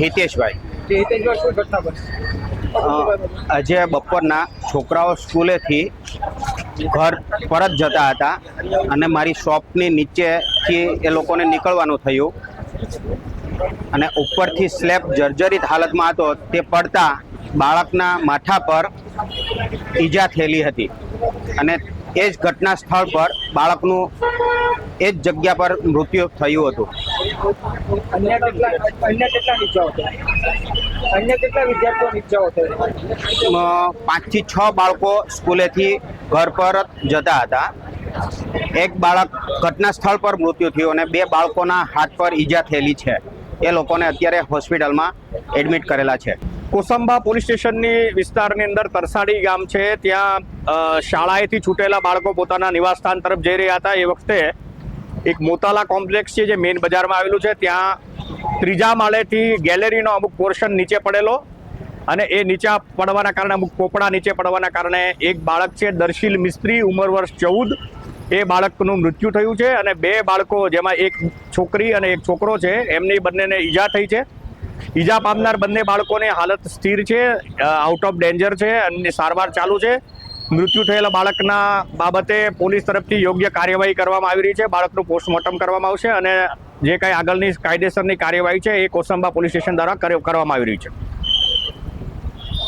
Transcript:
હિતેશભાઈ. હિતેશભાઈ શું ઘટના બની? આજે બપોરના છોકરાઓ સ્કૂલેથી ઘર પરત જતા હતા અને મારી શોપની નીચેથી એ લોકોને નીકળવાનું થયું. અને ઉપરથી સ્લેબ જર્જરિત હાલતમાં હતો તે પડતા બાળકના માથા પર ઈજા થયેલી હતી. અને એ જ ઘટના સ્થળ પર બાળકનું એ જ જગ્યા પર મૃત્યુ થયું હતું. અન્ય કેટલા અન્ય કેટલા નીચાઓ થયા અન્ય કેટલા વિદ્યાર્થીઓ નીચાઓ થયા પાંચથી છ બાળકો સ્કૂલેથી ઘર પર જતા હતા. એક બાળક ઘટના સ્થળ પર મૃત્યુ થયું અને બે બાળકોના હાથ પર ઈજા થયેલી છે. એ લોકોને અત્યારે હોસ્પિટલમાં એડમિટ કરેલા છે. કોસંબા પોલીસ સ્ટેશનની વિસ્તારની અંદર તરસાડી ગામ છે. ત્યાં શાળાએથી છૂટેલા બાળકો પોતાના નિવાસસ્થાન તરફ જઈ રહ્યા હતા. એ વખતે એક મોતાલા કોમ્પ્લેક્સ છે જે મેઇન બજારમાં આવેલું છે. ત્યાં ત્રીજા માળેથી ગેલેરીનો અમુક પોર્શન નીચે પડેલો અને એ નીચા પડવાના કારણે અમુક પોપડા નીચે પડવાના કારણે એક બાળક છે, દર્શીલ મિસ્ત્રી, ઉંમર વર્ષ ચૌદ. એ બાળકનું મૃત્યુ થયું છે અને બે બાળકો, જેમાં એક છોકરી અને એક છોકરો છે, એમની બંનેને ઈજા થઈ છે. ઈજા પામનાર બંને બાળકોની હાલત સ્થિર છે આઉટ ઓફ ડેન્જર છે અને સારવાર ચાલુ છે. મૃત્યુ થયેલા બાળકના બાબતે પોલીસ તરફથી યોગ્ય કાર્યવાહી કરવામાં આવી રહી છે. બાળકનું પોસ્ટમોર્ટમ કરવામાં આવશે અને જે કાંઈ આગળની કાયદેસરની કાર્યવાહી છે એ કોસંબા પોલીસ સ્ટેશન દ્વારા કરવામાં આવી રહી છે.